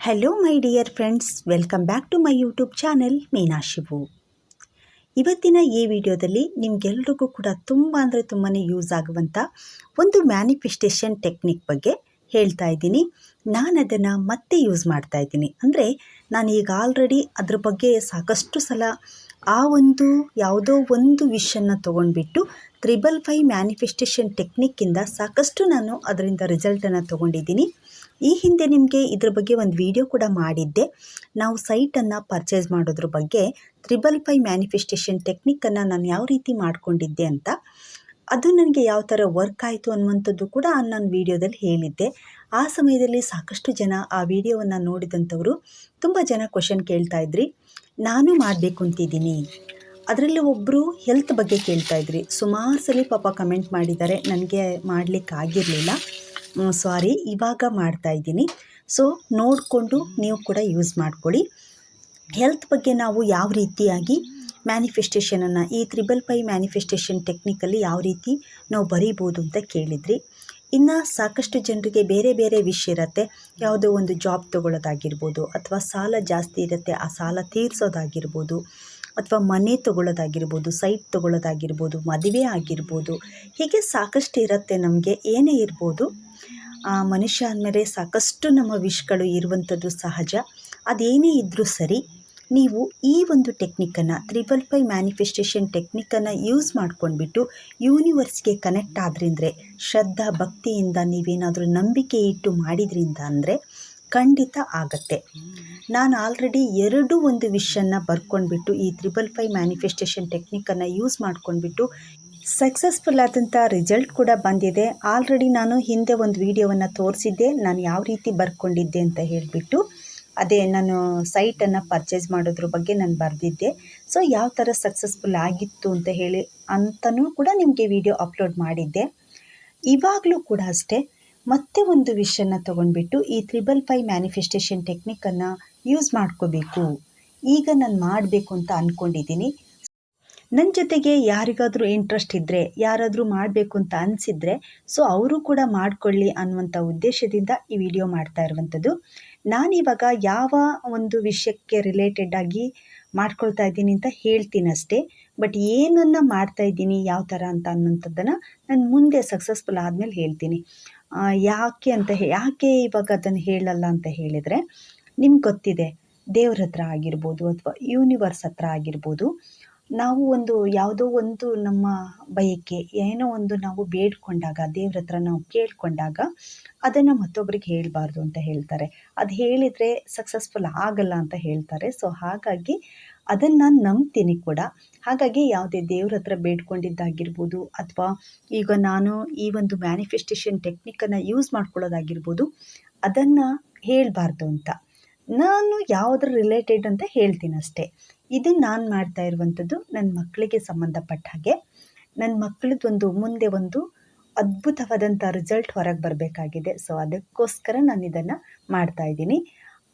Hello my dear friends welcome back to my YouTube channel Meena Shivu ಇವತ್ತಿನ ಈ ವಿಡಿಯೋದಲ್ಲಿ ನಿಮಗೆಲ್ರಿಗೂ ಕೂಡ ತುಂಬ ಅಂದರೆ ತುಂಬಾ ಯೂಸ್ ಆಗುವಂಥ ಒಂದು ಮ್ಯಾನಿಫೆಸ್ಟೇಷನ್ ಟೆಕ್ನಿಕ್ ಬಗ್ಗೆ ಹೇಳ್ತಾ ಇದ್ದೀನಿ. ನಾನು ಅದನ್ನು ಮತ್ತೆ ಯೂಸ್ ಮಾಡ್ತಾ ಇದ್ದೀನಿ. ಅಂದರೆ ನಾನು ಈಗ ಆಲ್ರೆಡಿ ಅದ್ರ ಬಗ್ಗೆ ಸಾಕಷ್ಟು ಸಲ ಆ ಒಂದು ಯಾವುದೋ ಒಂದು ವಿಷನ್ನ ತೊಗೊಂಡ್ಬಿಟ್ಟು ತ್ರಿಬಲ್ ಫೈ ಮ್ಯಾನಿಫೆಸ್ಟೇಷನ್ ಟೆಕ್ನಿಕ್ಕಿಂದ ಸಾಕಷ್ಟು ನಾನು ಅದರಿಂದ ರಿಸಲ್ಟನ್ನು ತೊಗೊಂಡಿದ್ದೀನಿ. ಈ ಹಿಂದೆ ನಿಮಗೆ ಇದ್ರ ಬಗ್ಗೆ ಒಂದು ವಿಡಿಯೋ ಕೂಡ ಮಾಡಿದ್ದೆ. ನಾವು ಸೈಟನ್ನು ಪರ್ಚೇಸ್ ಮಾಡೋದ್ರ ಬಗ್ಗೆ ತ್ರಿಬಲ್ ಫೈ ಮ್ಯಾನಿಫೆಸ್ಟೇಷನ್ ಟೆಕ್ನಿಕ್ಕನ್ನು ನಾನು ಯಾವ ರೀತಿ ಮಾಡಿಕೊಂಡಿದ್ದೆ ಅಂತ, ಅದು ನನಗೆ ಯಾವ ಥರ ವರ್ಕ್ ಆಯಿತು ಅನ್ನುವಂಥದ್ದು ಕೂಡ ನಾನು ವಿಡಿಯೋದಲ್ಲಿ ಹೇಳಿದ್ದೆ. ಆ ಸಮಯದಲ್ಲಿ ಸಾಕಷ್ಟು ಜನ ಆ ವಿಡಿಯೋವನ್ನು ನೋಡಿದಂಥವರು ತುಂಬ ಜನ ಕ್ವಶನ್ ಕೇಳ್ತಾ ಇದ್ರಿ. ನಾನು ಮಾಡಬೇಕು ಅಂತಿದ್ದೀನಿ. ಅದರಲ್ಲಿ ಒಬ್ಬರು ಹೆಲ್ತ್ ಬಗ್ಗೆ ಕೇಳ್ತಾ ಇದ್ರಿ. ಸುಮಾರು ಸಲ ಪಾಪ ಕಮೆಂಟ್ ಮಾಡಿದ್ದಾರೆ. ನನಗೆ ಮಾಡಲಿಕ್ಕೆ ಆಗಿರಲಿಲ್ಲ ಸಾರಿ ಇವಾಗ ಮಾಡ್ತಾ ಇದ್ದೀನಿ. ಸೊ ನೋಡಿಕೊಂಡು ನೀವು ಕೂಡ ಯೂಸ್ ಮಾಡ್ಕೊಳ್ಳಿ. ಹೆಲ್ತ್ ಬಗ್ಗೆ ನಾವು ಯಾವ ರೀತಿಯಾಗಿ ಮ್ಯಾನಿಫೆಸ್ಟೇಷನನ್ನು ಈ ತ್ರಿಬಲ್ ಫೈ ಮ್ಯಾನಿಫೆಸ್ಟೇಷನ್ ಟೆಕ್ನಿಕಲ್ಲಿ ಯಾವ ರೀತಿ ನಾವು ಬರೀಬೋದು ಅಂತ ಕೇಳಿದ್ರಿ. ಇನ್ನು ಸಾಕಷ್ಟು ಜನರಿಗೆ ಬೇರೆ ಬೇರೆ ವಿಷ್ ಇರುತ್ತೆ. ಯಾವುದೋ ಒಂದು ಜಾಬ್ ತೊಗೊಳ್ಳೋದಾಗಿರ್ಬೋದು, ಅಥವಾ ಸಾಲ ಜಾಸ್ತಿ ಇರುತ್ತೆ, ಆ ಸಾಲ ತೀರಿಸೋದಾಗಿರ್ಬೋದು, ಅಥವಾ ಮನೆ ತೊಗೊಳ್ಳೋದಾಗಿರ್ಬೋದು ಸೈಟ್ ತೊಗೊಳ್ಳೋದಾಗಿರ್ಬೋದು, ಮದುವೆ ಆಗಿರ್ಬೋದು, ಹೀಗೆ ಸಾಕಷ್ಟು ಇರುತ್ತೆ ನಮಗೆ, ಏನೇ ಇರ್ಬೋದು. ಮನುಷ್ಯ ಅಂದಮೇಲೆ ಸಾಕಷ್ಟು ನಮ್ಮ ವಿಶ್ಗಳು ಇರುವಂಥದ್ದು ಸಹಜ. ಅದೇನೇ ಇದ್ದರೂ ಸರಿ, ನೀವು ಈ ಒಂದು ಟೆಕ್ನಿಕ್ಕನ್ನು ತ್ರಿಬಲ್ ಫೈ ಮ್ಯಾನಿಫೆಸ್ಟೇಷನ್ ಟೆಕ್ನಿಕ್ಕನ್ನು ಯೂಸ್ ಮಾಡ್ಕೊಂಡ್ಬಿಟ್ಟು ಯೂನಿವರ್ಸ್ಗೆ ಕನೆಕ್ಟ್ ಆದ್ರಿಂದ ಶ್ರದ್ಧಾ ಭಕ್ತಿಯಿಂದ ನೀವೇನಾದರೂ ನಂಬಿಕೆ ಇಟ್ಟು ಮಾಡಿದ್ರಿಂದ ಅಂದರೆ ಖಂಡಿತ ಆಗತ್ತೆ. ನಾನು ಆಲ್ರೆಡಿ ಎರಡು ಒಂದು ವಿಷನ್ನು ಬರ್ಕೊಂಡ್ಬಿಟ್ಟು ಈ ತ್ರಿಬಲ್ ಫೈ ಮ್ಯಾನಿಫೆಸ್ಟೇಷನ್ ಟೆಕ್ನಿಕ್ಕನ್ನು ಯೂಸ್ ಮಾಡ್ಕೊಂಡ್ಬಿಟ್ಟು ಸಕ್ಸಸ್ಫುಲ್ ಆದಂಥ ರಿಸಲ್ಟ್ ಕೂಡ ಬಂದಿದೆ. ಆಲ್ರೆಡಿ ನಾನು ಹಿಂದೆ ಒಂದು ವಿಡಿಯೋವನ್ನು ತೋರಿಸಿದ್ದೆ. ನಾನು ಯಾವ ರೀತಿ ಬರ್ಕೊಂಡಿದ್ದೆ ಅಂತ ಹೇಳಿಬಿಟ್ಟು ಅದೇ ನಾನು ಸೈಟನ್ನು ಪರ್ಚೇಸ್ ಮಾಡೋದ್ರ ಬಗ್ಗೆ ನಾನು ಬರೆದಿದ್ದೆ. ಸೊ ಯಾವ ಥರ ಸಕ್ಸಸ್ಫುಲ್ ಆಗಿತ್ತು ಅಂತ ಹೇಳಿ ಅಂತಲೂ ಕೂಡ ನಿಮಗೆ ವಿಡಿಯೋ ಅಪ್ಲೋಡ್ ಮಾಡಿದ್ದೆ. ಇವಾಗಲೂ ಕೂಡ ಅಷ್ಟೇ, ಮತ್ತೆ ಒಂದು ವಿಷಯನ ತೊಗೊಂಡ್ಬಿಟ್ಟು ಈ ತ್ರಿಬಲ್ ಫೈ ಮ್ಯಾನಿಫೆಸ್ಟೇಷನ್ ಟೆಕ್ನಿಕನ್ನು ಯೂಸ್ ಮಾಡ್ಕೋಬೇಕು. ಈಗ ನಾನು ಮಾಡಬೇಕು ಅಂತ ಅಂದ್ಕೊಂಡಿದ್ದೀನಿ ನನ್ನ ಜೊತೆಗೆ ಯಾರಿಗಾದರೂ ಇಂಟ್ರೆಸ್ಟ್ ಇದ್ದರೆ ಯಾರಾದರೂ ಮಾಡಬೇಕು ಅಂತ ಅನಿಸಿದ್ರೆ ಸೊ ಅವರು ಕೂಡ ಮಾಡಿಕೊಳ್ಳಿ ಅನ್ನುವಂಥ ಉದ್ದೇಶದಿಂದ ಈ ವಿಡಿಯೋ ಮಾಡ್ತಾ ಇರುವಂಥದ್ದು. ನಾನಿವಾಗ ಯಾವ ಒಂದು ವಿಷಯಕ್ಕೆ ರಿಲೇಟೆಡ್ ಆಗಿ ಮಾಡ್ಕೊಳ್ತಾ ಇದ್ದೀನಿ ಅಂತ ಹೇಳ್ತೀನಿ ಅಷ್ಟೇ. ಬಟ್ ಏನನ್ನು ಮಾಡ್ತಾ ಇದ್ದೀನಿ, ಯಾವ ಥರ ಅಂತ ಅನ್ನೋಂಥದ್ದನ್ನು ನಾನು ಮುಂದೆ ಸಕ್ಸಸ್ಫುಲ್ ಆದಮೇಲೆ ಹೇಳ್ತೀನಿ. ಯಾಕೆ ಅಂತ ಯಾಕೆ ಇವಾಗ ಅದನ್ನು ಹೇಳಲ್ಲ ಅಂತ ಹೇಳಿದರೆ, ನಿಮ್ಗೆ ಗೊತ್ತಿದೆ, ದೇವ್ರ ಹತ್ರ ಆಗಿರ್ಬೋದು ಅಥವಾ ಯೂನಿವರ್ಸ್ ಹತ್ರ ಆಗಿರ್ಬೋದು ನಾವು ಒಂದು ಯಾವುದೋ ಒಂದು ನಮ್ಮ ಬಯಕೆ, ಏನೋ ಒಂದು ನಾವು ಬೇಡ್ಕೊಂಡಾಗ, ದೇವ್ರ ಹತ್ರ ನಾವು ಕೇಳ್ಕೊಂಡಾಗ ಅದನ್ನು ಮತ್ತೊಬ್ಬರಿಗೆ ಹೇಳಬಾರ್ದು ಅಂತ ಹೇಳ್ತಾರೆ. ಅದು ಹೇಳಿದರೆ ಸಕ್ಸಸ್ಫುಲ್ ಆಗಲ್ಲ ಅಂತ ಹೇಳ್ತಾರೆ. ಸೊ, ಹಾಗಾಗಿ ಅದನ್ನು ನಾನು ನಂಬ್ತೀನಿ ಕೂಡ. ಹಾಗಾಗಿ ಯಾವುದೇ ದೇವ್ರ ಹತ್ರ ಬೇಡ್ಕೊಂಡಿದ್ದಾಗಿರ್ಬೋದು ಅಥವಾ ಈಗ ನಾನು ಈ ಒಂದು ಮ್ಯಾನಿಫೆಸ್ಟೇಷನ್ ಟೆಕ್ನಿಕನ್ನು ಯೂಸ್ ಮಾಡ್ಕೊಳ್ಳೋದಾಗಿರ್ಬೋದು, ಅದನ್ನು ಹೇಳಬಾರ್ದು ಅಂತ. ನಾನು ಯಾವುದ್ರ ರಿಲೇಟೆಡ್ ಅಂತ ಹೇಳ್ತೀನಿ ಅಷ್ಟೇ ಇದು ನಾನು ಮಾಡ್ತಾ ಇರುವಂಥದ್ದು ನನ್ನ ಮಕ್ಕಳಿಗೆ ಸಂಬಂಧಪಟ್ಟ ಹಾಗೆ. ನನ್ನ ಮಕ್ಕಳದೊಂದು ಮುಂದೆ ಒಂದು ಅದ್ಭುತವಾದಂಥ ರಿಸಲ್ಟ್ ಹೊರಗೆ ಬರಬೇಕಾಗಿದೆ. ಸೊ ಅದಕ್ಕೋಸ್ಕರ ನಾನು ಇದನ್ನು ಮಾಡ್ತಾ ಇದ್ದೀನಿ.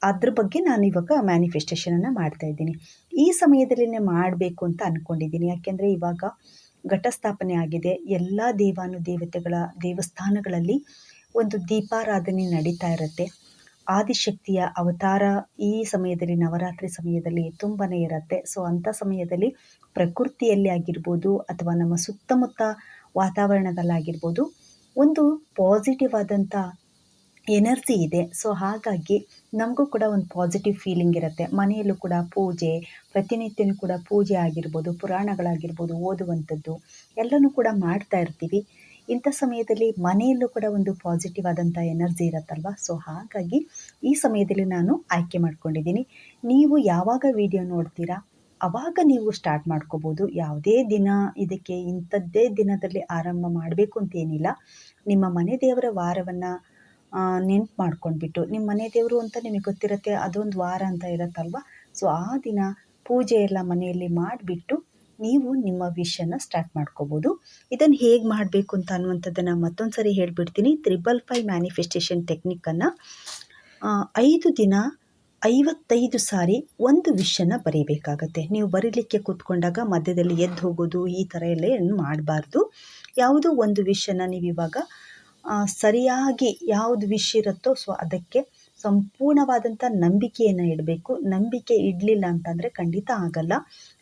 ಅದ್ರ ಬಗ್ಗೆ ನಾನು ಇವಾಗ ಮ್ಯಾನಿಫೆಸ್ಟೇಷನನ್ನು ಮಾಡ್ತಾ ಇದ್ದೀನಿ. ಈ ಸಮಯದಲ್ಲೇ ಮಾಡಬೇಕು ಅಂತ ಅಂದ್ಕೊಂಡಿದ್ದೀನಿ ಯಾಕೆಂದರೆ ಇವಾಗ ಘಟಸ್ಥಾಪನೆ ಆಗಿದೆ. ಎಲ್ಲ ದೇವಾನು ದೇವತೆಗಳ ದೇವಸ್ಥಾನಗಳಲ್ಲಿ ಒಂದು ದೀಪಾರಾಧನೆ ನಡೀತಾ ಇರುತ್ತೆ. ಆದಿಶಕ್ತಿಯ ಅವತಾರ ಈ ಸಮಯದಲ್ಲಿ, ನವರಾತ್ರಿ ಸಮಯದಲ್ಲಿ ತುಂಬಾ ಇರುತ್ತೆ. ಸೊ ಅಂಥ ಸಮಯದಲ್ಲಿ ಪ್ರಕೃತಿಯಲ್ಲಿ ಆಗಿರ್ಬೋದು ಅಥವಾ ನಮ್ಮ ಸುತ್ತಮುತ್ತ ವಾತಾವರಣದಲ್ಲಾಗಿರ್ಬೋದು ಒಂದು ಪಾಸಿಟಿವ್ ಆದಂಥ ಎನರ್ಜಿ ಇದೆ. ಸೊ ಹಾಗಾಗಿ ನಮಗೂ ಕೂಡ ಒಂದು ಪಾಸಿಟಿವ್ ಫೀಲಿಂಗ್ ಇರುತ್ತೆ. ಮನೆಯಲ್ಲೂ ಕೂಡ ಪೂಜೆ, ಪ್ರತಿನಿತ್ಯನೂ ಕೂಡ ಪೂಜೆ ಆಗಿರ್ಬೋದು, ಪುರಾಣಗಳಾಗಿರ್ಬೋದು ಓದುವಂಥದ್ದು ಎಲ್ಲನೂ ಕೂಡ ಮಾಡ್ತಾ ಇರ್ತೀವಿ. ಇಂಥ ಸಮಯದಲ್ಲಿ ಮನೆಯಲ್ಲೂ ಕೂಡ ಒಂದು ಪಾಸಿಟಿವ್ ಆದಂಥ ಎನರ್ಜಿ ಇರುತ್ತಲ್ವ? ಸೊ ಹಾಗಾಗಿ ಈ ಸಮಯದಲ್ಲಿ ನಾನು ಆಯ್ಕೆ ಮಾಡ್ಕೊಂಡಿದ್ದೀನಿ. ನೀವು ಯಾವಾಗ ವಿಡಿಯೋ ನೋಡ್ತೀರಾ? ಅವಾಗ ನೀವು ಸ್ಟಾರ್ಟ್ ಮಾಡ್ಕೋಬೋದು. ಯಾವುದೇ ದಿನ ಇದಕ್ಕೆ ಇಂಥದ್ದೇ ದಿನದಲ್ಲಿ ಆರಂಭ ಮಾಡಬೇಕು ಅಂತೇನಿಲ್ಲ ನಿಮ್ಮ ಮನೆ ದೇವರ ವಾರವನ್ನು ನೆನ್ಪು ಮಾಡ್ಕೊಂಡ್ಬಿಟ್ಟು, ನಿಮ್ಮ ಮನೆ ದೇವರು ಅಂತ ನಿಮಗೆ ಗೊತ್ತಿರುತ್ತೆ, ಅದೊಂದು ವಾರ ಅಂತ ಇರುತ್ತಲ್ವ? ಸೊ ಆ ದಿನ ಪೂಜೆ ಎಲ್ಲ ಮನೆಯಲ್ಲಿ ಮಾಡಿಬಿಟ್ಟು ನೀವು ನಿಮ್ಮ ವಿಷನ್ನ ಸ್ಟಾರ್ಟ್ ಮಾಡ್ಕೋಬೋದು. ಇದನ್ನು ಹೇಗೆ ಮಾಡಬೇಕು ಅಂತ ಅನ್ನುವಂಥದ್ದನ್ನು ಮತ್ತೊಂದು ಸರಿ ಹೇಳಿಬಿಡ್ತೀನಿ ತ್ರಿಬಲ್ ಫೈ ಮ್ಯಾನಿಫೆಸ್ಟೇಷನ್ ಟೆಕ್ನಿಕ್ಕನ್ನು ಐದು ದಿನ ಐವತ್ತೈದು ಸಾರಿ ಒಂದು ವಿಷನ್ನು ಬರೀಬೇಕಾಗತ್ತೆ. ನೀವು ಬರೀಲಿಕ್ಕೆ ಕೂತ್ಕೊಂಡಾಗ ಮಧ್ಯದಲ್ಲಿ ಎದ್ದು ಹೋಗೋದು, ಈ ಥರ ಎಲ್ಲ ಏನು ಮಾಡಬಾರ್ದು. ಯಾವುದೋ ಒಂದು ವಿಷನ್ನು ನೀವು ಇವಾಗ ಸರಿಯಾಗಿ ಯಾವುದು ವಿಷ ಇರುತ್ತೋ, ಸೊ ಅದಕ್ಕೆ ಸಂಪೂರ್ಣವಾದಂಥ ನಂಬಿಕೆಯನ್ನು ಇಡಬೇಕು. ನಂಬಿಕೆ ಇಡಲಿಲ್ಲ ಅಂತಂದರೆ ಖಂಡಿತ ಆಗಲ್ಲ.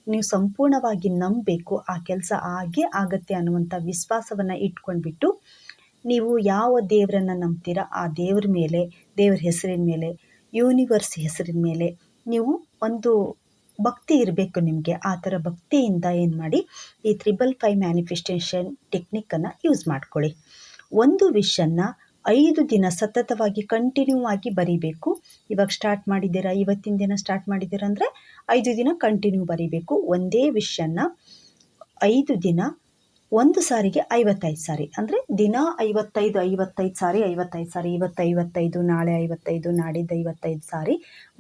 ನೀವು ಸಂಪೂರ್ಣವಾಗಿ ನಂಬಬೇಕು, ಆ ಕೆಲಸ ಆಗೇ ಆಗತ್ತೆ ಅನ್ನುವಂಥ ವಿಶ್ವಾಸವನ್ನು ಇಟ್ಕೊಂಡ್ಬಿಟ್ಟು ನೀವು ಯಾವ ದೇವರನ್ನು ನಂಬ್ತೀರಾ, ಆ ದೇವ್ರ ಮೇಲೆ, ದೇವ್ರ ಹೆಸರಿನ ಮೇಲೆ ಯೂನಿವರ್ಸ್ ಹೆಸರಿನ ಮೇಲೆ ನೀವು ಒಂದು ಭಕ್ತಿ ಇರಬೇಕು ನಿಮಗೆ. ಆ ಥರ ಭಕ್ತಿಯಿಂದ ಏನು ಮಾಡಿ ಈ ತ್ರಿಬಲ್ ಫೈವ್ ಮ್ಯಾನಿಫೆಸ್ಟೇಷನ್ ಟೆಕ್ನಿಕ್ಕನ್ನು ಯೂಸ್ ಮಾಡ್ಕೊಳ್ಳಿ. ಒಂದು ವಿಷನ್ನು ಐದು ದಿನ ಸತತವಾಗಿ ಕಂಟಿನ್ಯೂ ಆಗಿ ಬರೀಬೇಕು. ಇವಾಗ ಸ್ಟಾರ್ಟ್ ಮಾಡಿದ್ದೀರಾ? ಇವತ್ತಿನ ದಿನ ಸ್ಟಾರ್ಟ್ ಮಾಡಿದ್ದೀರಾ ಅಂದರೆ ಐದು ದಿನ ಕಂಟಿನ್ಯೂ ಬರೀಬೇಕು. ಒಂದೇ ವಿಷನ್ನ ಐದು ದಿನ ಒಂದು ಸಾರಿಗೆ ಐವತ್ತೈದು ಸಾರಿ. ಅಂದರೆ ದಿನ ಐವತ್ತೈದು ಐವತ್ತೈದು ಸಾರಿ ಐವತ್ತೈದು ಸಾರಿ ಇವತ್ತು ಐವತ್ತೈದು ನಾಳೆ ಐವತ್ತೈದು, ನಾಡಿದ್ದು ಐವತ್ತೈದು ಸಾರಿ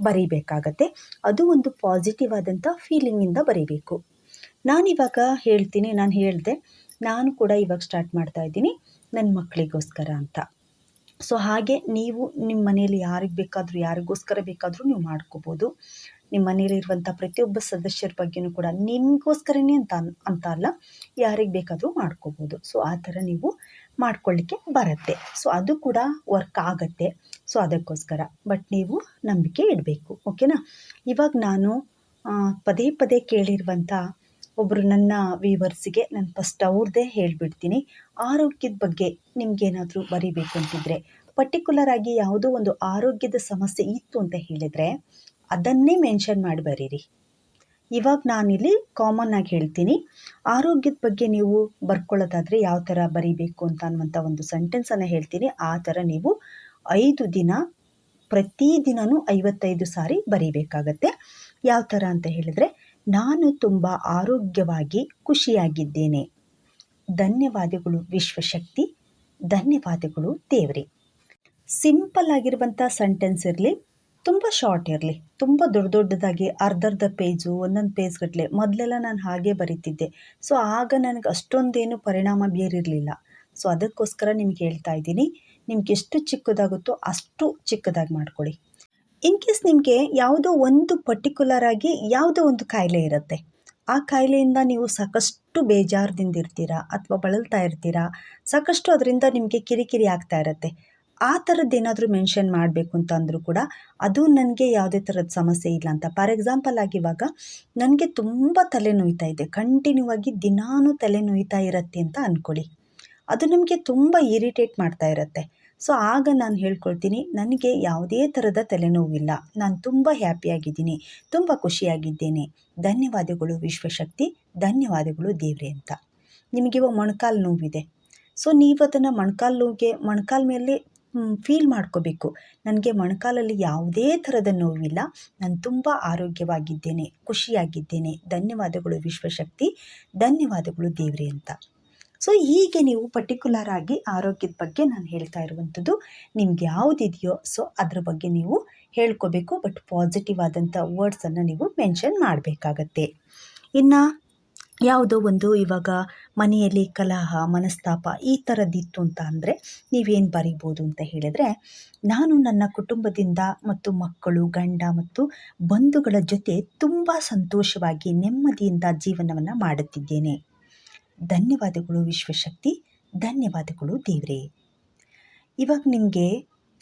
ಬರೀಬೇಕಾಗತ್ತೆ. ಅದು ಒಂದು ಪಾಸಿಟಿವ್ ಆದಂಥ ಫೀಲಿಂಗಿಂದ ಬರೀಬೇಕು. ನಾನಿವಾಗ ಹೇಳ್ತೀನಿ, ನಾನು ಹೇಳಿದೆ, ನಾನು ಕೂಡ ಇವಾಗ ಸ್ಟಾರ್ಟ್ ಮಾಡ್ತಾ ಇದ್ದೀನಿ. ನನ್ನ ಮಕ್ಕಳಿಗೋಸ್ಕರ ಅಂತ. ಸೊ ಹಾಗೆ ನೀವು ನಿಮ್ಮ ಮನೆಯಲ್ಲಿ ಯಾರಿಗೆ ಬೇಕಾದರೂ, ಯಾರಿಗೋಸ್ಕರ ಬೇಕಾದರೂ ನೀವು ಮಾಡ್ಕೋಬೋದು. ನಿಮ್ಮ ಮನೆಯಲ್ಲಿರುವಂಥ ಪ್ರತಿಯೊಬ್ಬ ಸದಸ್ಯರ ಬಗ್ಗೆಯೂ ಕೂಡ ನಿಮಗೋಸ್ಕರನೇ ಅಂತ ಅಂತ ಅಲ್ಲ, ಯಾರಿಗೆ ಬೇಕಾದರೂ ಮಾಡ್ಕೋಬೋದು. ಸೊ ಆ ಥರ ನೀವು ಮಾಡ್ಕೊಳ್ಳಿಕ್ಕೆ ಬರುತ್ತೆ. ಸೊ ಅದು ಕೂಡ ವರ್ಕ್ ಆಗುತ್ತೆ. ಸೊ ಅದಕ್ಕೋಸ್ಕರ. ಬಟ್ ನೀವು ನಂಬಿಕೆ ಇಡಬೇಕು. ಓಕೆನಾ ಇವಾಗ ನಾನು ಪದೇ ಪದೇ ಕೇಳಿರುವಂಥ ಒಬ್ಬರು ನನ್ನ ವೀವರ್ಸಿಗೆ ನಾನು ಫಸ್ಟ್ ಅವ್ರದ್ದೇ ಹೇಳಿಬಿಡ್ತೀನಿ. ಆರೋಗ್ಯದ ಬಗ್ಗೆ ನಿಮ್ಗೇನಾದರೂ ಬರಿಬೇಕು ಅಂತಿದ್ರೆ, ಪರ್ಟಿಕ್ಯುಲರ್ ಆಗಿ ಯಾವುದೋ ಒಂದು ಆರೋಗ್ಯದ ಸಮಸ್ಯೆ ಇತ್ತು ಅಂತ ಹೇಳಿದರೆ, ಅದನ್ನೇ ಮೆನ್ಷನ್ ಮಾಡಿ ಬರೀರಿ. ಇವಾಗ ನಾನಿಲ್ಲಿ ಕಾಮನ್ ಆಗಿ ಹೇಳ್ತೀನಿ, ಆರೋಗ್ಯದ ಬಗ್ಗೆ ನೀವು ಬರ್ಕೊಳ್ಳೋದಾದರೆ ಯಾವ ಥರ ಬರಿಬೇಕು ಅಂತ ಅನ್ನುವಂಥ ಒಂದು ಸೆಂಟೆನ್ಸನ್ನು ಹೇಳ್ತೀನಿ. ಆ ಥರ ನೀವು ಐದು ದಿನ ಪ್ರತಿದಿನವೂ ಐವತ್ತೈದು ಸಾರಿ ಬರೀಬೇಕಾಗತ್ತೆ. ಯಾವ ಥರ ಅಂತ ಹೇಳಿದರೆ ನಾನು ತುಂಬ ಆರೋಗ್ಯವಾಗಿ ಖುಷಿಯಾಗಿದ್ದೇನೆ. ಧನ್ಯವಾದಗಳು ವಿಶ್ವಶಕ್ತಿ, ಧನ್ಯವಾದಗಳು ದೇವ್ರಿ. ಸಿಂಪಲ್ ಆಗಿರುವಂಥ ಸೆಂಟೆನ್ಸ್ ಇರಲಿ, ತುಂಬ ಶಾರ್ಟ್ ಇರಲಿ, ತುಂಬ ದೊಡ್ಡ ದೊಡ್ಡದಾಗಿ ಅರ್ಧರ್ಧ ಪೇಜು, ಒಂದೊಂದು ಪೇಜ್ಗಟ್ಟಲೆ ಮೊದಲೆಲ್ಲ ನಾನು ಹಾಗೆ ಬರೀತಿದ್ದೆ. ಸೊ ಆಗ ನನಗೆ ಅಷ್ಟೊಂದೇನು ಪರಿಣಾಮ ಬೀರಿರಲಿಲ್ಲ. ಸೊ ಅದಕ್ಕೋಸ್ಕರ ನಿಮ್ಗೆ ಹೇಳ್ತಾ ಇದ್ದೀನಿ, ನಿಮ್ಗೆ ಎಷ್ಟು ಚಿಕ್ಕದಾಗುತ್ತೋ ಅಷ್ಟು ಚಿಕ್ಕದಾಗಿ ಮಾಡ್ಕೊಳ್ಳಿ. ಇನ್ ಕೇಸ್ ನಿಮಗೆ ಯಾವುದೋ ಒಂದು ಪರ್ಟಿಕ್ಯುಲರ್ ಆಗಿ ಯಾವುದೋ ಒಂದು ಕಾಯಿಲೆ ಇರುತ್ತೆ, ಆ ಕಾಯಿಲೆಯಿಂದ ನೀವು ಸಾಕಷ್ಟು ಬೇಜಾರದಿಂದ ಇರ್ತೀರಾ ಅಥವಾ ಬಳಲ್ತಾ ಇರ್ತೀರಾ, ಸಾಕಷ್ಟು ಅದರಿಂದ ನಿಮಗೆ ಕಿರಿಕಿರಿ ಆಗ್ತಾ ಇರುತ್ತೆ. ಆ ಥರದ್ದು ಏನಾದರೂ ಮೆನ್ಷನ್ ಮಾಡಬೇಕು ಅಂತ ಅಂದರೂ ಕೂಡ ಅದು ನನಗೆ ಯಾವುದೇ ಥರದ ಸಮಸ್ಯೆ ಇಲ್ಲ ಅಂತ. ಫಾರ್ ಎಕ್ಸಾಂಪಲ್ ಆಗಿವಾಗ ನನಗೆ ತುಂಬ ತಲೆ ನೋಯ್ತಾ ಇದೆ ಕಂಟಿನ್ಯೂ ಆಗಿ ದಿನಾನೂ ತಲೆ ನೋಯ್ತಾ ಇರತ್ತೆ ಅಂತ ಅಂದ್ಕೊಳ್ಳಿ ಅದು ನಮಗೆ ತುಂಬ ಇರಿಟೇಟ್ ಮಾಡ್ತಾ ಇರುತ್ತೆ. ಸೊ ಆಗ ನಾನು ಹೇಳ್ಕೊಳ್ತೀನಿ, ನನಗೆ ಯಾವುದೇ ಥರದ ತಲೆನೋವಿಲ್ಲ. ನಾನು ತುಂಬ ಹ್ಯಾಪಿಯಾಗಿದ್ದೀನಿ, ತುಂಬ ಖುಷಿಯಾಗಿದ್ದೇನೆ. ಧನ್ಯವಾದಗಳು ವಿಶ್ವಶಕ್ತಿ, ಧನ್ಯವಾದಗಳು ದೇವ್ರೆ ಅಂತ. ನಿಮಗೆ ಇವಾಗ ಮೊಣಕಾಲು ನೋವಿದೆ. ಸೊ ನೀವು ಅದನ್ನು ಮೊಣಕಾಲು ನೋವಿಗೆ, ಮೊಣಕಾಲು ಮೇಲೆ ಫೀಲ್ ಮಾಡ್ಕೋಬೇಕು. ನನಗೆ ಮೊಣಕಾಲಲ್ಲಿ ಯಾವುದೇ ಥರದ ನೋವಿಲ್ಲ. ನಾನು ತುಂಬ ಆರೋಗ್ಯವಾಗಿದ್ದೇನೆ, ಖುಷಿಯಾಗಿದ್ದೇನೆ. ಧನ್ಯವಾದಗಳು ವಿಶ್ವಶಕ್ತಿ, ಧನ್ಯವಾದಗಳು ದೇವ್ರೆ ಅಂತ. ಸೊ ಹೀಗೆ ನೀವು ಪರ್ಟಿಕ್ಯುಲರ್ ಆಗಿ ಆರೋಗ್ಯದ ಬಗ್ಗೆ ನಾನು ಹೇಳ್ತಾ ಇರುವಂಥದ್ದು ನಿಮ್ಗೆ ಯಾವುದಿದೆಯೋ ಸೊ ಅದ್ರ ಬಗ್ಗೆ ನೀವು ಹೇಳ್ಕೋಬೇಕು ಬಟ್ ಪಾಸಿಟಿವ್ ಆದಂಥ ವರ್ಡ್ಸನ್ನು ನೀವು ಮೆನ್ಷನ್ ಮಾಡಬೇಕಾಗತ್ತೆ. ಇನ್ನು ಯಾವುದೋ ಒಂದು ಇವಾಗ ಮನೆಯಲ್ಲಿ ಕಲಹ, ಮನಸ್ತಾಪ ಈ ಥರದ್ದಿತ್ತು ಅಂತ ಅಂದರೆ ನೀವೇನು ಬರಿಬೋದು ಅಂತ ಹೇಳಿದರೆ, ನಾನು ನನ್ನ ಕುಟುಂಬದಿಂದ ಮತ್ತು ಮಕ್ಕಳು, ಗಂಡ ಮತ್ತು ಬಂಧುಗಳ ಜೊತೆ ತುಂಬ ಸಂತೋಷವಾಗಿ ನೆಮ್ಮದಿಯಿಂದ ಜೀವನವನ್ನು ಮಾಡುತ್ತಿದ್ದೇನೆ. ಧನ್ಯವಾದಗಳು ವಿಶ್ವಶಕ್ತಿ, ಧನ್ಯವಾದಗಳು ದೇವರೇ. ಇವಾಗ ನಿಮಗೆ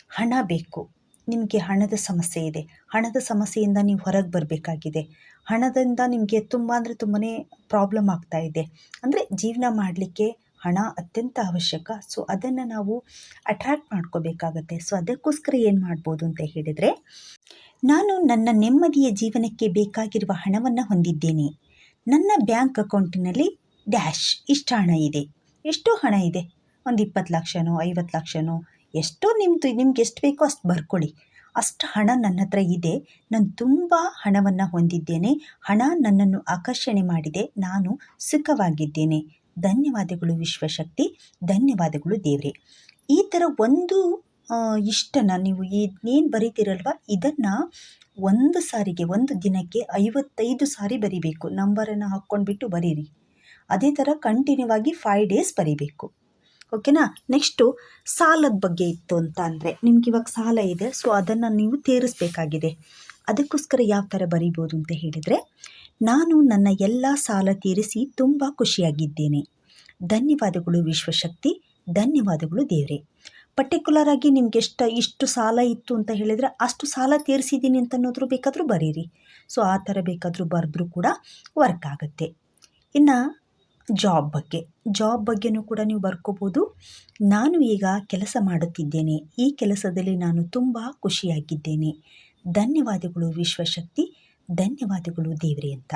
ಹಣ ಬೇಕು. ನಿಮಗೆ ಹಣದ ಸಮಸ್ಯೆ ಇದೆ. ಹಣದ ಸಮಸ್ಯೆಯಿಂದ ನೀವು ಹೊರಗೆ ಬರಬೇಕಾಗಿದೆ. ಹಣದಿಂದ ನಿಮಗೆ ತುಂಬ ಅಂದರೆ ತುಂಬಾ ಪ್ರಾಬ್ಲಮ್ ಆಗ್ತಾ ಇದೆ. ಅಂದರೆ ಜೀವನ ಮಾಡಲಿಕ್ಕೆ ಹಣ ಅತ್ಯಂತ ಅವಶ್ಯಕ. ಸೊ ಅದನ್ನು ನಾವು ಅಟ್ರ್ಯಾಕ್ಟ್ ಮಾಡ್ಕೋಬೇಕಾಗತ್ತೆ. ಸೊ ಅದಕ್ಕೋಸ್ಕರ ಏನು ಮಾಡ್ಬೋದು ಅಂತ ಹೇಳಿದರೆ, ನಾನು ನನ್ನ ನೆಮ್ಮದಿಯ ಜೀವನಕ್ಕೆ ಬೇಕಾಗಿರುವ ಹಣವನ್ನು ಹೊಂದಿದ್ದೇನೆ. ನನ್ನ ಬ್ಯಾಂಕ್ ಅಕೌಂಟಿನಲ್ಲಿ ಡ್ಯಾಶ್, ಇಷ್ಟು ಹಣ ಇದೆ. ಎಷ್ಟು ಹಣ ಇದೆ. ಒಂದು ಇಪ್ಪತ್ತು ಲಕ್ಷನೋ, ಐವತ್ತು ಲಕ್ಷನೋ, ಎಷ್ಟೋ ನಿಮ್ಮದು ನಿಮ್ಗೆ ಎಷ್ಟು ಬೇಕೋ ಅಷ್ಟು ಬರ್ಕೊಳ್ಳಿ. ಅಷ್ಟು ಹಣ ನನ್ನ ಹತ್ರ ಇದೆ. ನಾನು ತುಂಬ ಹಣವನ್ನು ಹೊಂದಿದ್ದೇನೆ. ಹಣ ನನ್ನನ್ನು ಆಕರ್ಷಣೆ ಮಾಡಿದೆ. ನಾನು ಸುಖವಾಗಿದ್ದೇನೆ. ಧನ್ಯವಾದಗಳು ವಿಶ್ವಶಕ್ತಿ. ಧನ್ಯವಾದಗಳು ದೇವ್ರೆ. ಈ ಥರ ಒಂದು ಇಷ್ಟನ ನೀವು ಏನೇನು ಬರೀತಿರಲ್ವ? ಇದನ್ನು ಒಂದು ಸಾರಿಗೆ, ಒಂದು ದಿನಕ್ಕೆ ಐವತ್ತೈದು ಸಾರಿ ಬರಿಬೇಕು. ನಂಬರನ್ನು ಹಾಕ್ಕೊಂಡ್ಬಿಟ್ಟು ಬರೀರಿ. ಅದೇ ಥರ ಕಂಟಿನ್ಯೂ ಆಗಿ ಫೈವ್ ಡೇಸ್ ಬರೀಬೇಕು ಓಕೆನಾ ನೆಕ್ಸ್ಟು ಸಾಲದ ಬಗ್ಗೆ ಇತ್ತು ಅಂತ ಅಂದರೆ, ನಿಮ್ಗೆ ಇವಾಗ ಸಾಲ ಇದೆ ಸೊ ಅದನ್ನು ನೀವು ತೀರಿಸಬೇಕಾಗಿದೆ. ಅದಕ್ಕೋಸ್ಕರ ಯಾವ ಥರ ಬರಿಬೋದು ಅಂತ ಹೇಳಿದರೆ, ನಾನು ನನ್ನ ಎಲ್ಲ ಸಾಲ ತೀರಿಸಿ ತುಂಬ ಖುಷಿಯಾಗಿದ್ದೇನೆ. ಧನ್ಯವಾದಗಳು ವಿಶ್ವಶಕ್ತಿ, ಧನ್ಯವಾದಗಳು ದೇವ್ರೆ. ಪರ್ಟಿಕ್ಯುಲರ್ ಆಗಿ ನಿಮ್ಗೆ ಎಷ್ಟು, ಇಷ್ಟು ಸಾಲ ಇತ್ತು ಅಂತ ಹೇಳಿದರೆ, ಅಷ್ಟು ಸಾಲ ತೀರಿಸಿದ್ದೀನಿ ಅಂತ ಅನ್ನೋದ್ರು ಬೇಕಾದರೂ ಬರೀರಿ. ಸೊ ಆ ಥರ ಬೇಕಾದರೂ ಬರೆದ್ರೂ ಕೂಡ ವರ್ಕ್ ಆಗುತ್ತೆ. ಇನ್ನು ಜಾಬ್ ಬಗ್ಗೆ. ಜಾಬ್ ಬಗ್ಗೆನೂ ಕೂಡ ನೀವು ಬರ್ಕೋಬೋದು. ನಾನು ಈಗ ಕೆಲಸ ಮಾಡುತ್ತಿದ್ದೇನೆ. ಈ ಕೆಲಸದಲ್ಲಿ ನಾನು ತುಂಬ ಖುಷಿಯಾಗಿದ್ದೇನೆ. ಧನ್ಯವಾದಗಳು ವಿಶ್ವಶಕ್ತಿ. ಧನ್ಯವಾದಗಳು ದೇವ್ರಿ ಅಂತ.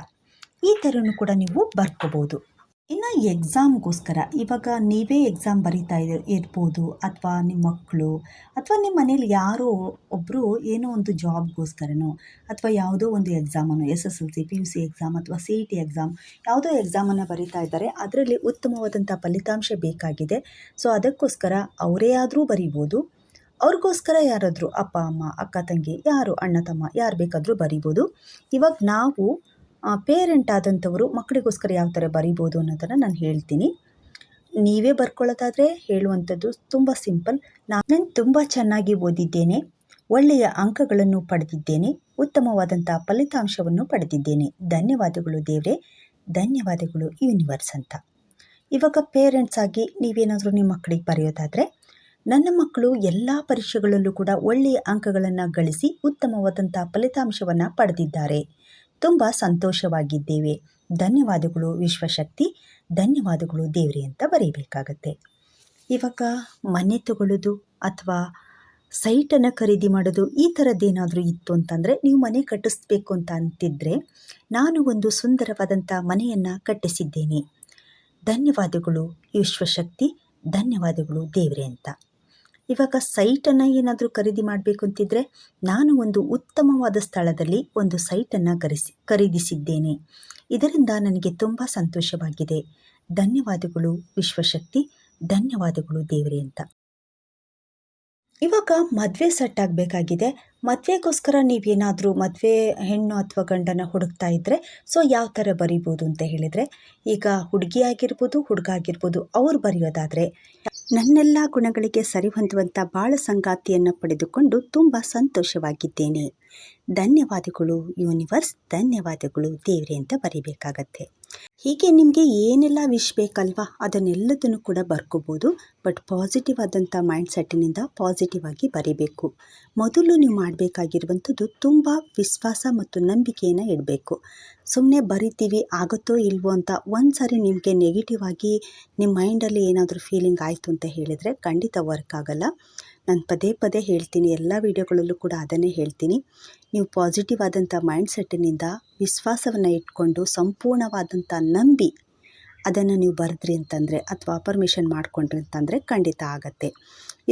ಈ ಥರನೂ ಕೂಡ ನೀವು ಬರ್ಕೋಬೋದು. ಇನ್ನು ಎಕ್ಸಾಮ್ಗೋಸ್ಕರ ಇವಾಗ ನೀವೇ ಎಕ್ಸಾಮ್ ಬರಿತಾ ಇದ ಇರ್ಬೋದು ಅಥವಾ ನಿಮ್ಮ ಮಕ್ಕಳು ಅಥವಾ ನಿಮ್ಮ ಮನೇಲಿ ಯಾರೋ ಒಬ್ಬರು ಏನೋ ಒಂದು ಜಾಬ್ಗೋಸ್ಕರನೋ ಅಥವಾ ಯಾವುದೋ ಒಂದು ಎಕ್ಸಾಮನ್ನು S S L C P U C exam ಅಥವಾ ಸಿ ಇ ಟಿ ಎಕ್ಸಾಮ್ ಯಾವುದೋ ಎಕ್ಸಾಮನ್ನು ಬರಿತಾ ಇದ್ದಾರೆ, ಅದರಲ್ಲಿ ಉತ್ತಮವಾದಂಥ ಫಲಿತಾಂಶ ಬೇಕಾಗಿದೆ. ಸೊ, ಅದಕ್ಕೋಸ್ಕರ ಅವರೇ ಆದರೂ ಬರಿಬೋದು, ಅವ್ರಿಗೋಸ್ಕರ ಯಾರಾದರೂ ಅಪ್ಪ, ಅಮ್ಮ, ಅಕ್ಕ, ತಂಗಿ, ಯಾರು ಅಣ್ಣ, ತಮ್ಮ, ಯಾರು ಬೇಕಾದರೂ ಬರಿಬೋದು. ಇವಾಗ ನಾವು ಪೇರೆಂಟ್ ಆದಂಥವರು ಮಕ್ಕಳಿಗೋಸ್ಕರ ಯಾವ ಥರ ಬರಿಬೋದು ಅನ್ನೋದನ್ನು ನಾನು ಹೇಳ್ತೀನಿ. ನೀವೇ ಬರ್ಕೊಳ್ಳೋದಾದರೆ ಹೇಳುವಂಥದ್ದು ತುಂಬ ಸಿಂಪಲ್. ನಾನು ತುಂಬ ಚೆನ್ನಾಗಿ ಓದಿದ್ದೇನೆ, ಒಳ್ಳೆಯ ಅಂಕಗಳನ್ನು ಪಡೆದಿದ್ದೇನೆ, ಉತ್ತಮವಾದಂಥ ಫಲಿತಾಂಶವನ್ನು ಪಡೆದಿದ್ದೇನೆ. ಧನ್ಯವಾದಗಳು ದೇವರೇ, ಧನ್ಯವಾದಗಳು ಯೂನಿವರ್ಸ್ ಅಂತ. ಇವಾಗ ಪೇರೆಂಟ್ಸ್ ಆಗಿ ನೀವೇನಾದರೂ ನಿಮ್ಮ ಮಕ್ಕಳಿಗೆ ಬರೆಯೋದಾದರೆ, ನನ್ನ ಮಕ್ಕಳು ಎಲ್ಲ ಪರೀಕ್ಷೆಗಳಲ್ಲೂ ಕೂಡ ಒಳ್ಳೆಯ ಅಂಕಗಳನ್ನು ಗಳಿಸಿ ಉತ್ತಮವಾದಂಥ ಫಲಿತಾಂಶವನ್ನು ಪಡೆದಿದ್ದಾರೆ. ತುಂಬ ಸಂತೋಷವಾಗಿದ್ದೇವೆ. ಧನ್ಯವಾದಗಳು ವಿಶ್ವಶಕ್ತಿ, ಧನ್ಯವಾದಗಳು ದೇವ್ರಿ ಅಂತ ಬರೀಬೇಕಾಗತ್ತೆ. ಇವಾಗ ಮನೆ ತಗೊಳ್ಳೋದು ಅಥವಾ ಸೈಟನ್ನು ಖರೀದಿ ಮಾಡೋದು ಈ ಥರದ್ದೇನಾದರೂ ಇತ್ತು ಅಂತಂದರೆ ನೀವು ಮನೆ ಕಟ್ಟಿಸ್ಬೇಕು ಅಂತ ಅಂತಿದ್ದರೆ ನಾನು ಒಂದು ಸುಂದರವಾದಂಥ ಮನೆಯನ್ನು ಕಟ್ಟಿಸಿದ್ದೇನೆ. ಧನ್ಯವಾದಗಳು ವಿಶ್ವಶಕ್ತಿ, ಧನ್ಯವಾದಗಳು ದೇವ್ರೆ ಅಂತ. ಇವಾಗ ಸೈಟನ್ನು ಏನಾದರೂ ಖರೀದಿ ಮಾಡಬೇಕು ಅಂತಿದ್ರೆ ನಾನು ಒಂದು ಉತ್ತಮವಾದ ಸ್ಥಳದಲ್ಲಿ ಒಂದು ಸೈಟನ್ನು ಕರೆಸಿ, ಖರೀದಿಸಿದ್ದೇನೆ. ಇದರಿಂದ ನನಗೆ ತುಂಬ ಸಂತೋಷವಾಗಿದೆ. ಧನ್ಯವಾದಗಳು, ವಿಶ್ವಶಕ್ತಿ. ಧನ್ಯವಾದಗಳು ದೇವರಿ ಅಂತ. ಇವಾಗ ಮದುವೆ ಸೆಟ್ ಆಗಬೇಕಾಗಿದೆ. ಮದುವೆಗೋಸ್ಕರ ನೀವೇನಾದರೂ ಮದುವೆ ಹೆಣ್ಣು ಅಥವಾ ಗಂಡನ ಹುಡುಕ್ತಾ ಇದ್ದರೆ ಸೊ ಯಾವ ಥರ ಬರಿಬೋದು ಅಂತ ಹೇಳಿದರೆ, ಈಗ ಹುಡುಗಿ ಆಗಿರ್ಬೋದು, ಹುಡುಗ ಆಗಿರ್ಬೋದು, ಅವ್ರು ಬರೆಯೋದಾದರೆ ನನ್ನೆಲ್ಲ ಗುಣಗಳಿಗೆ ಸರಿಹೊಂದುವಂಥ ಬಾಳ ಸಂಗಾತಿಯನ್ನು ಪಡೆದುಕೊಂಡು ತುಂಬ ಸಂತೋಷವಾಗಿದ್ದೇನೆ. ಧನ್ಯವಾದಗಳು ಯೂನಿವರ್ಸ್ ಧನ್ಯವಾದಗಳು ದೇವ್ರೆ ಅಂತ ಬರಿಬೇಕಾಗತ್ತೆ. ಹೀಗೆ ನಿಮಗೆ ಏನೆಲ್ಲ ವಿಶ್ ಬೇಕಲ್ವಾ? ಅದನ್ನೆಲ್ಲದನ್ನು ಕೂಡ ಬರ್ಕೋಬೋದು. ಬಟ್ ಪಾಸಿಟಿವ್ ಆದಂಥ ಮೈಂಡ್ ಸೆಟ್ಟಿನಿಂದ ಪಾಸಿಟಿವ್ ಆಗಿ ಬರೀಬೇಕು. ಮೊದಲು ನೀವು ಮಾಡಬೇಕಾಗಿರುವಂಥದ್ದು ತುಂಬ ವಿಶ್ವಾಸ ಮತ್ತು ನಂಬಿಕೆಯನ್ನು ಇಡಬೇಕು. ಸುಮ್ಮನೆ ಬರಿತೀವಿ, ಆಗುತ್ತೋ ಇಲ್ವೋ ಅಂತ ಒಂದು ಸಾರಿ ನಿಮಗೆ ನೆಗೆಟಿವ್ ಆಗಿ ನಿಮ್ಮ ಮೈಂಡಲ್ಲಿ ಏನಾದರೂ ಫೀಲಿಂಗ್ ಆಯಿತು ಅಂತ ಹೇಳಿದರೆ ಖಂಡಿತ ವರ್ಕ್ ಆಗಲ್ಲ. ನಾನು ಪದೇ ಪದೇ ಹೇಳ್ತೀನಿ, ಎಲ್ಲ ವಿಡಿಯೋಗಳಲ್ಲೂ ಕೂಡ ಅದನ್ನೇ ಹೇಳ್ತೀನಿ. ನೀವು ಪಾಸಿಟಿವ್ ಆದಂಥ ಮೈಂಡ್ ಸೆಟ್ಟಿನಿಂದ ವಿಶ್ವಾಸವನ್ನು ಇಟ್ಕೊಂಡು ಸಂಪೂರ್ಣವಾದಂಥ ನಂಬಿ ಅದನ್ನು ನೀವು ಬರೆದ್ರಿ ಅಂತಂದರೆ ಅಥವಾ ಪರ್ಮಿಷನ್ ಮಾಡಿಕೊಂಡ್ರಿ ಅಂತಂದರೆ ಖಂಡಿತ ಆಗತ್ತೆ.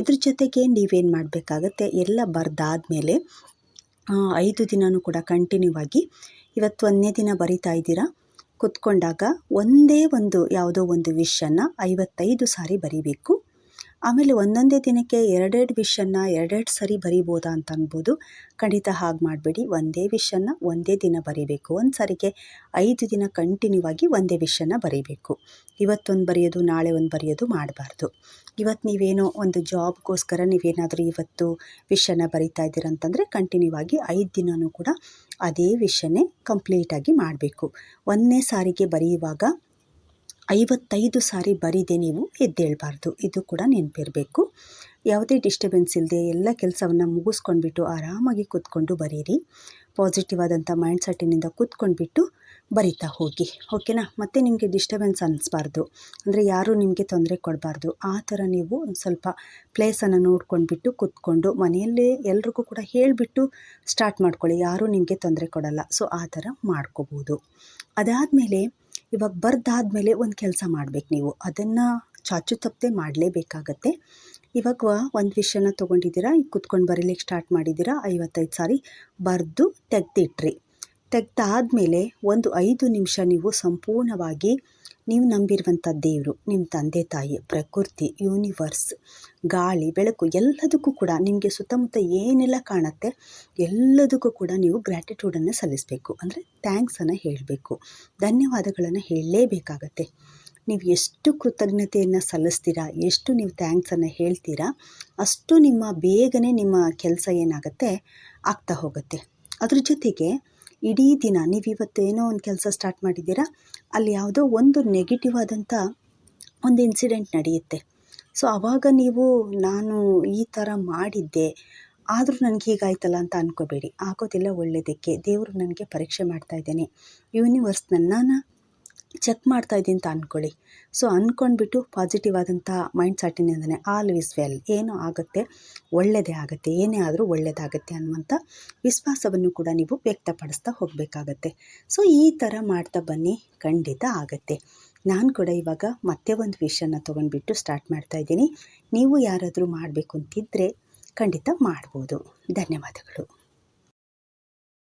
ಇದ್ರ ಜೊತೆಗೆ ನೀವೇನು ಮಾಡಬೇಕಾಗತ್ತೆ, ಎಲ್ಲ ಬರೆದಾದ್ಮೇಲೆ ಐದು ದಿನವೂ ಕೂಡ ಕಂಟಿನ್ಯೂ ಆಗಿ ಇವತ್ತು ಒಂದನೇ ದಿನ ಬರಿತಾ ಇದ್ದೀರಾ? ಕುತ್ಕೊಂಡಾಗ ಒಂದೇ ಒಂದು ಯಾವುದೋ ಒಂದು ವಿಷನ್ನು ಐವತ್ತೈದು ಸಾರಿ ಬರಿಬೇಕು. ಆಮೇಲೆ ಒಂದೊಂದೇ ದಿನಕ್ಕೆ ಎರಡೆರಡು ವಿಷನ್ನು ಎರಡೆರಡು ಸರಿ ಬರಿಬೋದಾ ಅಂತ ಅನ್ಬೋದು. ಖಂಡಿತ ಹಾಗೆ ಮಾಡಬೇಡಿ. ಒಂದೇ ವಿಷನ್ನು ಒಂದೇ ದಿನ ಬರೀಬೇಕು. ಒಂದು ಸಾರಿಗೆ ಐದು ದಿನ ಕಂಟಿನ್ಯೂ ಆಗಿ ಒಂದೇ ವಿಷನ್ನು ಬರೀಬೇಕು. ಇವತ್ತೊಂದು ಬರೆಯೋದು, ನಾಳೆ ಒಂದು ಬರೆಯೋದು ಮಾಡಬಾರ್ದು. ಇವತ್ತು ನೀವೇನೋ ಒಂದು ಜಾಬ್ಗೋಸ್ಕರ ನೀವೇನಾದರೂ ಇವತ್ತು ವಿಷಯನ ಬರಿತಾ ಇದ್ದೀರಂತಂದರೆ ಕಂಟಿನ್ಯೂ ಆಗಿ ಐದು ದಿನವೂ ಕೂಡ ಅದೇ ವಿಷಯನೇ ಕಂಪ್ಲೀಟಾಗಿ ಮಾಡಬೇಕು. ಒಂದನೇ ಸಾರಿಗೆ ಬರೆಯುವಾಗ ಐವತ್ತೈದು ಸಾರಿ ಬರೀದೆ ನೀವು ಎದ್ದೇಳಬಾರ್ದು. ಇದು ಕೂಡ ನೆನಪಿರಬೇಕು. ಯಾವುದೇ ಡಿಸ್ಟರ್ಬೆನ್ಸ್ ಇಲ್ಲದೆ ಎಲ್ಲ ಕೆಲಸವನ್ನು ಮುಗಿಸ್ಕೊಂಡ್ಬಿಟ್ಟು ಆರಾಮಾಗಿ ಕೂತ್ಕೊಂಡು ಬರೀರಿ. ಪಾಸಿಟಿವ್ ಆದಂಥ ಮೈಂಡ್ ಸೆಟ್ಟಿನಿಂದ ಕೂತ್ಕೊಂಡ್ಬಿಟ್ಟು ಬರಿತಾ ಹೋಗಿ. ಓಕೆನಾ ಮತ್ತೆ ನಿಮಗೆ ಡಿಸ್ಟರ್ಬೆನ್ಸ್ ಅನ್ನಿಸ್ಬಾರ್ದು ಅಂದರೆ ಯಾರೂ ನಿಮಗೆ ತೊಂದರೆ ಕೊಡಬಾರ್ದು. ಆ ಥರ ನೀವು ಒಂದು ಸ್ವಲ್ಪ ಪ್ಲೇಸನ್ನು ನೋಡ್ಕೊಂಡ್ಬಿಟ್ಟು ಕೂತ್ಕೊಂಡು ಮನೆಯಲ್ಲೇ ಎಲ್ರಿಗೂ ಕೂಡ ಹೇಳಿಬಿಟ್ಟು ಸ್ಟಾರ್ಟ್ ಮಾಡ್ಕೊಳ್ಳಿ. ಯಾರೂ ನಿಮಗೆ ತೊಂದರೆ ಕೊಡಲ್ಲ. ಸೊ ಆ ಥರ ಮಾಡ್ಕೋಬೋದು. ಅದಾದಮೇಲೆ ಇವಾಗ ಬರ್ದಾದ್ಮೇಲೆ ಒಂದು ಕೆಲಸ ಮಾಡ್ಬೇಕು ನೀವು. ಅದನ್ನು ಚಾಚು ತಪ್ಪದೆ ಮಾಡಲೇಬೇಕಾಗತ್ತೆ. ಇವಾಗ ಒಂದು ವಿಷಯನ ತೊಗೊಂಡಿದ್ದೀರಾ ಈಗ ಕುತ್ಕೊಂಡು ಬರೀಲಿಕ್ಕೆ ಸ್ಟಾರ್ಟ್ ಮಾಡಿದ್ದೀರಾ, ಐವತ್ತೈದು ಸಾರಿ ಬರೆದು ತೆಗ್ದಿಟ್ರಿ. ತೆಗ್ದಾದ್ಮೇಲೆ ಒಂದು ಐದು ನಿಮಿಷ ನೀವು ಸಂಪೂರ್ಣವಾಗಿ ನೀವು ನಂಬಿರುವಂಥ ದೇವರು, ನಿಮ್ಮ ತಂದೆ ತಾಯಿ, ಪ್ರಕೃತಿ ಯೂನಿವರ್ಸ್ ಗಾಳಿ, ಬೆಳಕು ಎಲ್ಲದಕ್ಕೂ ಕೂಡ ನಿಮಗೆ ಸುತ್ತಮುತ್ತ ಏನೆಲ್ಲ ಕಾಣುತ್ತೆ ಎಲ್ಲದಕ್ಕೂ ಕೂಡ ನೀವು ಗ್ರ್ಯಾಟಿಟ್ಯೂಡನ್ನು ಸಲ್ಲಿಸಬೇಕು. ಅಂದರೆ ಥ್ಯಾಂಕ್ಸನ್ನು ಹೇಳಬೇಕು. ಧನ್ಯವಾದಗಳನ್ನು ಹೇಳಲೇಬೇಕಾಗತ್ತೆ. ನೀವು ಎಷ್ಟು ಕೃತಜ್ಞತೆಯನ್ನು ಸಲ್ಲಿಸ್ತೀರಾ, ಎಷ್ಟು ನೀವು ಥ್ಯಾಂಕ್ಸನ್ನು ಹೇಳ್ತೀರಾ, ಅಷ್ಟು ನಿಮ್ಮ ಬೇಗನೆ ನಿಮ್ಮ ಕೆಲಸ ಏನಾಗುತ್ತೆ ಆಗ್ತಾ ಹೋಗುತ್ತೆ. ಅದ್ರ ಜೊತೆಗೆ ಇಡೀ ದಿನ ನೀವು ಇವತ್ತು ಏನೋ ಒಂದು ಕೆಲಸ ಸ್ಟಾರ್ಟ್ ಮಾಡಿದ್ದೀರಾ? ಅಲ್ಲಿ ಯಾವುದೋ ಒಂದು ನೆಗೆಟಿವ್ ಆದಂಥ ಒಂದು ಇನ್ಸಿಡೆಂಟ್ ನಡೆಯುತ್ತೆ. ಸೊ ಆವಾಗ ನೀವು, ನಾನು ಈ ಥರ ಮಾಡಿದ್ದೆ, ಆದರೂ ನನಗೆ ಹೀಗಾಯ್ತಲ್ಲ ಅಂತ ಅಂದ್ಕೋಬೇಡಿ ಆಗೋದಿಲ್ಲ ಒಳ್ಳೆಯದಕ್ಕೆ ದೇವರು ನನಗೆ ಪರೀಕ್ಷೆ ಮಾಡ್ತಾ ಇದ್ದೇನೆ. ಯೂನಿವರ್ಸ್ ನನ್ನನ್ನು ಚೆಕ್ ಮಾಡ್ತಾ ಇದ್ದೀನಿ ಅಂತ ಅಂದ್ಕೊಳ್ಳಿ ಸೊ ಅಂದ್ಕೊಂಡ್ಬಿಟ್ಟು ಪಾಸಿಟಿವ್ ಆದಂಥ ಮೈಂಡ್ ಸೆಟ್ಟಿನಿಂದನೆ ಆಲ್ ವಿಸ್ ವೆಲ್ ಏನೋ ಆಗುತ್ತೆ ಒಳ್ಳೆಯದೇ ಆಗುತ್ತೆ, ಏನೇ ಆದರೂ ಒಳ್ಳೆಯದಾಗುತ್ತೆ ಅನ್ನುವಂಥ ವಿಶ್ವಾಸವನ್ನು ಕೂಡ ನೀವು ವ್ಯಕ್ತಪಡಿಸ್ತಾ ಹೋಗಬೇಕಾಗತ್ತೆ. ಸೊ, ಈ ಥರ ಮಾಡ್ತಾ ಬನ್ನಿ, ಖಂಡಿತ ಆಗುತ್ತೆ. ನಾನು ಕೂಡ ಇವಾಗ ಮತ್ತೆ ಒಂದು ವಿಷಯನ ತೊಗೊಂಡ್ಬಿಟ್ಟು ಸ್ಟಾರ್ಟ್ ಮಾಡ್ತಾ ಇದ್ದೀನಿ. ನೀವು ಯಾರಾದರೂ ಮಾಡಬೇಕು ಅಂತಿದ್ದರೆ ಖಂಡಿತ ಮಾಡ್ಬೋದು. ಧನ್ಯವಾದಗಳು.